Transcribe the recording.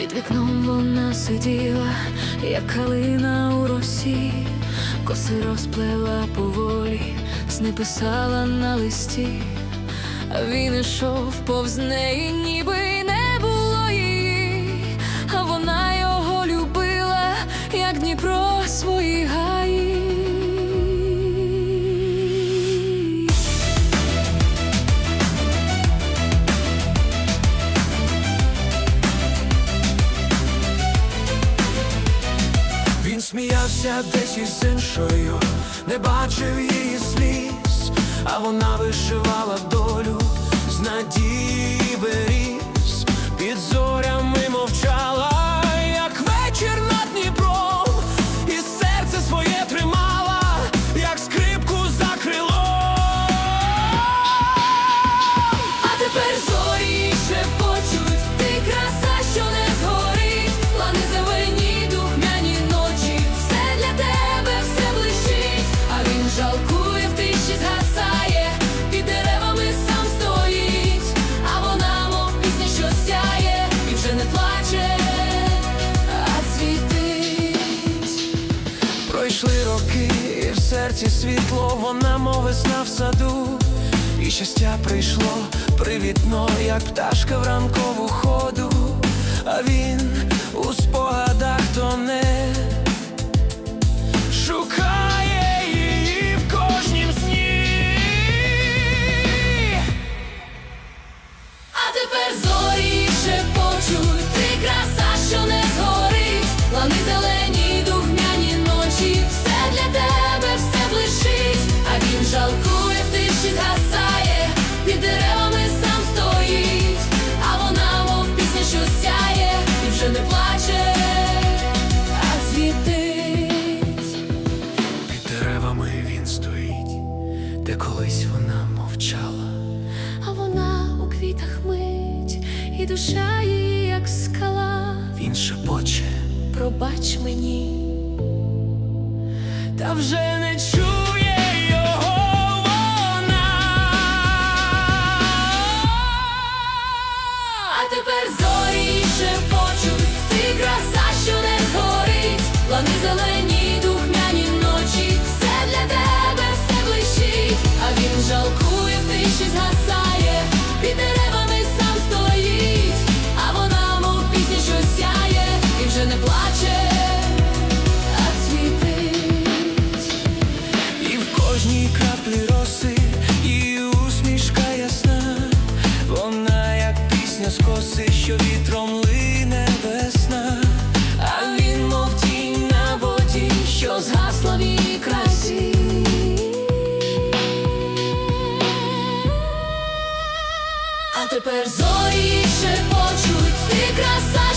Під вікном вона сиділа, як калина у росі, коси розплела поволі, сни писала на листі, а він ішов повз неї, ніби сміявся десь із іншою, не бачив її сліз, а вона вишивала долю з надії серці світло, вона мов весна в саду, і щастя прийшло привітно, як пташка в ранкову ходу, а він колись вона мовчала. А вона у квітах мить, і душа її, як скала. Він шепоче, Пробач мені. та вже не чує вже не плаче, а цвітить. І в кожній краплі роси, і усмішка ясна, вона як пісня з коси, що вітром лине весна, А він, мов тінь на воді, що згасла в її красі. А тепер зорі шепочуть, ти краса,